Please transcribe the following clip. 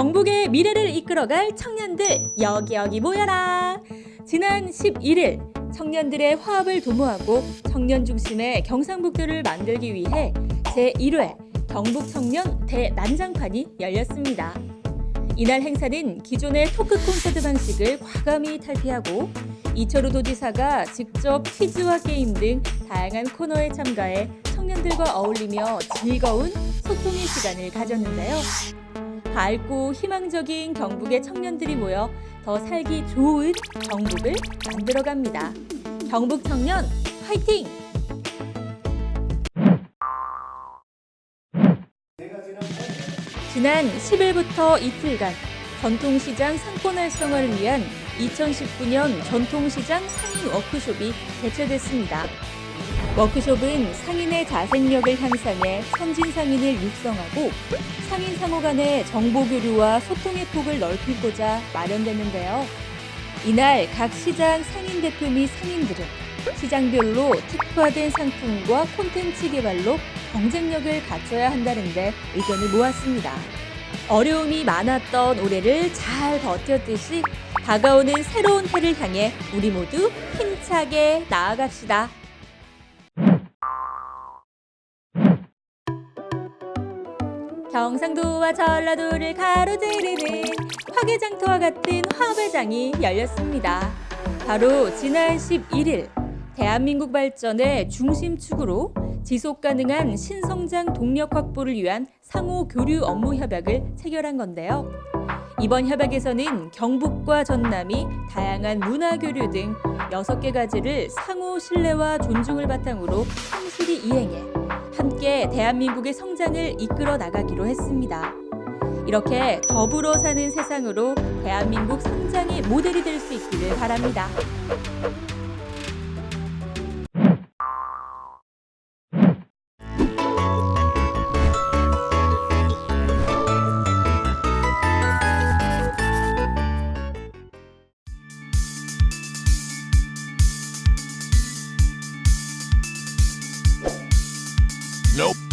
경북의 미래를 이끌어갈 청년들 여기 여기 모여라. 지난 11일 청년들의 화합을 도모하고 청년 중심의 경상북도를 만들기 위해 제1회 경북 청년 대난장판이 열렸습니다. 이날 행사는 기존의 토크 콘서트 방식을 과감히 탈피하고 이철우 도지사가 직접 퀴즈와 게임 등 다양한 코너에 참가해 청년들과 어울리며 즐거운 소통의 시간을 가졌는데요. 밝고 희망적인 경북의 청년들이 모여 더 살기 좋은 경북을 만들어갑니다. 경북 청년 화이팅! 지난 10일부터 이틀간 전통시장 상권 활성화를 위한 2019년 전통시장 상인 워크숍이 개최됐습니다. 워크숍은 상인의 자생력을 향상해 선진 상인을 육성하고 상인 상호 간의 정보 교류와 소통의 폭을 넓히고자 마련됐는데요. 이날 각 시장 상인 대표 및 상인들은 시장별로 특화된 상품과 콘텐츠 개발로 경쟁력을 갖춰야 한다는데 의견을 모았습니다. 어려움이 많았던 올해를 잘 버텼듯이 다가오는 새로운 해를 향해 우리 모두 힘차게 나아갑시다. 경상도와 전라도를 가로지르는 화개장터와 같은 화배장이 열렸습니다. 바로 지난 11일 대한민국 발전의 중심축으로 지속 가능한 신성장 동력 확보를 위한 상호 교류 업무 협약을 체결한 건데요. 이번 협약에서는 경북과 전남이 다양한 문화 교류 등 6개 가지를 상호 신뢰와 존중을 바탕으로 성실히 이행해 함께 대한민국의 성장을 이끌어 나가기로 했습니다. 이렇게 더불어 사는 세상으로 대한민국 성장의 모델이 될 수 있기를 바랍니다. Nope.